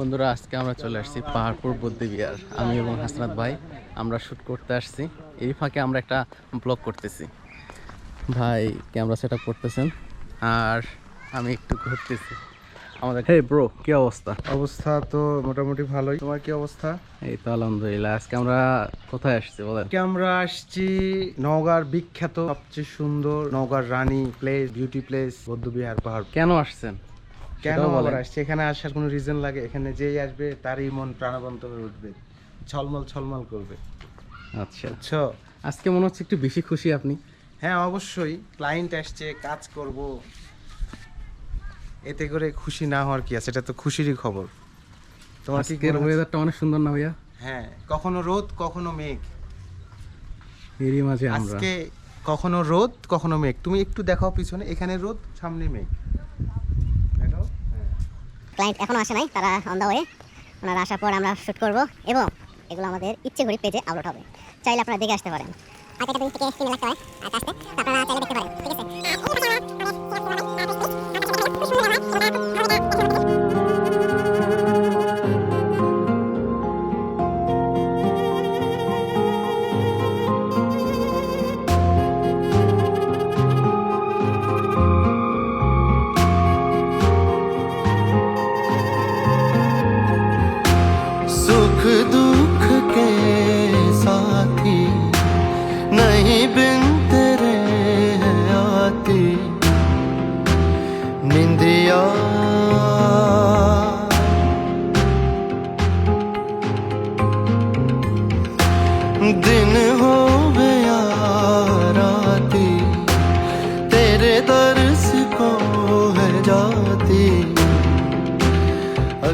বন্ধুরা আজকে আমরা চলে আসছি পাহাড়পুর বুদ্ধিবিহার। আমি এবং হাসনাত ভাই আমরা শ্যুট করতে আসছি। এই ফাঁকে আমরা একটা ব্লগ করতেছি। ভাই ক্যামেরা সেট আপ করতেছেন? আর আমি একটু ঘুরতেছি। আমাদের হে ব্রো কি অবস্থা? অবস্থা তো মোটামুটি ভালোই। তোমার কি অবস্থা? এই তো আলহামদুলিল্লাহ। আজকে আমরা কোথায় আসছি বলেন? আজকে আমরা আসছি নওগাঁর বিখ্যাত সবচেয়ে সুন্দর নওগাঁর রানী প্লেস বিউটি প্লেস বৌদ্ধবিহার পাহাড় কেন আসছেন? কেন আবার আসছে? এখানে আসার কোনো রিজন লাগে? এখানে যেই আসবে তারই মন প্রাণবন্ত হয়ে উঠবে। ছলমল ছলমল করবে। আচ্ছা। বুঝছ? আজকে মনে হচ্ছে একটু বেশি খুশি আপনি। হ্যাঁ অবশ্যই। ক্লায়েন্ট আসছে কাজ করব। এতে করে খুশি না হওয়ার কি আছে? এটা তো খুশিরই খবর। তোমার কি ওয়েদারটা অনেক সুন্দর না ভাইয়া? হ্যাঁ কখনো রোদ কখনো মেঘ। এরই মাঝে আমরা। আজকে কখনো রোদ কখনো মেঘ। তুমি একটু দেখাও পিছনে। এখানে রোদ সামনে মেঘ। ক্লায়েন্ট এখনও আসে নাই, তারা অন দ্য ওয়ে ওনারা আসার পর আমরা শ্যুট করব এবং এগুলো আমাদের ইচ্ছে করি পেজে আপলোড হবে। চাইলে আপনারা দেখে আসতে পারেন। আগে থেকে আসতে আপনারা চাইলে দেখতে পারেন। ঠিক আছে? que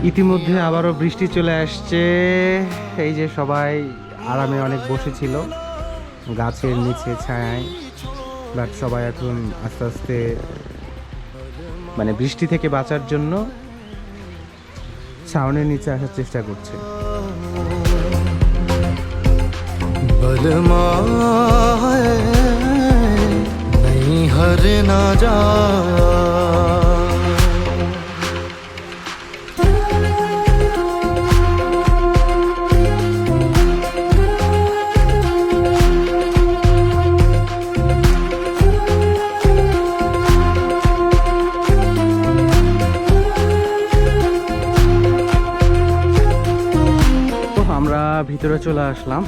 ইতিমধ্যে আবারও বৃষ্টি চলে আসছে এই যে সবাই আরামে অনেক বসেছিল গাছের নিচে ছায়ায় বাট সবাই এখন আস্তে আস্তে মানে বৃষ্টি থেকে বাঁচার জন্য ছাউনের নিচে আসার চেষ্টা করছে बलमा है नहीं हर ना जा আমরা ভিতরে চলে আসলাম,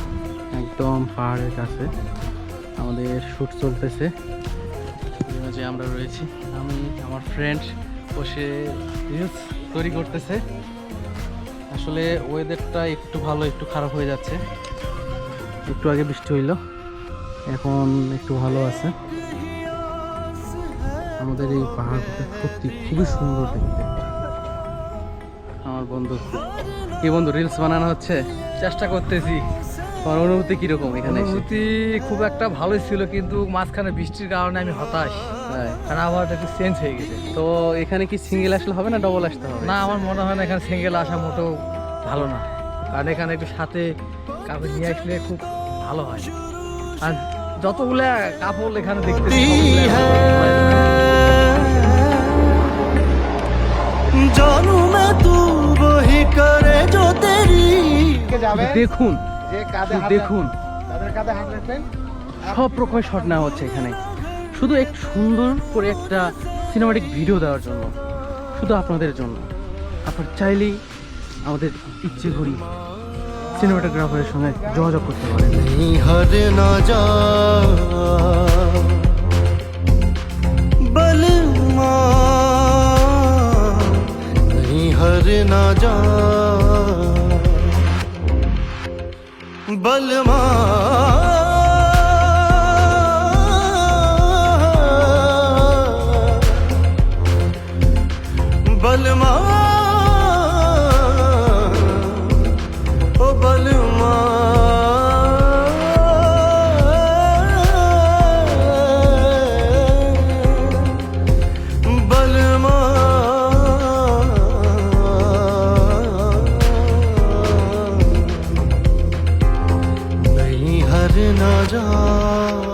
একদম পাহাড়ের কাছে। আমাদের শ্যুট চলতেছে। মাঝে আমরা রয়েছি, আমি, আমার ফ্রেন্ড বসে রিলস তৈরি করতেছে। আসলে ওয়েদারটা একটু ভালো, একটু খারাপ হয়ে যাচ্ছে। একটু আগে বৃষ্টি হইল, এখন একটু ভালো আছে। আমাদের এই পাহাড়টা সত্যি খুবই সুন্দর দেখতে। বন্ধু। কি বন্ধু রিলস বানানো হচ্ছে? চেষ্টা করতেছি। তোমার অনুভূতি কীরকম এখানে অনুভূতি খুব একটা ভালোই ছিল কিন্তু মাঝখানে বৃষ্টির কারণে আমি হতাশ। কারণ আবহাওয়াটা একটু চেঞ্জ হয়ে গেছে। তো এখানে কি সিঙ্গেল আসলে হবে না ডবল আসতে হবে? না আমার মনে হয় না এখানে সিঙ্গেল আসা মোটেও ভালো না। কারণ এখানে একটু সাথে কাপড় নিয়ে আসলে খুব ভালো হয়। আর যতগুলো কাপড় এখানে দেখতে যাবে দেখুন যে কাঁধে শুধু হাত দেখুন তাদের কাঁধে হাত রাখবেন সব রকমের শট নেওয়া হচ্ছে এখানে শুধু এক সুন্দর করে একটা সিনেমাটিক ভিডিও দেওয়ার জন্য শুধু আপনাদের জন্য আপনার চাইলেই আমাদের ইচ্ছে করি সিনেমাটোগ্রাফারের সঙ্গে যোগাযোগ করতে পারেন नहीं हर ना जा बलमा नहीं हर ना जा बलमा बलमा রাজা।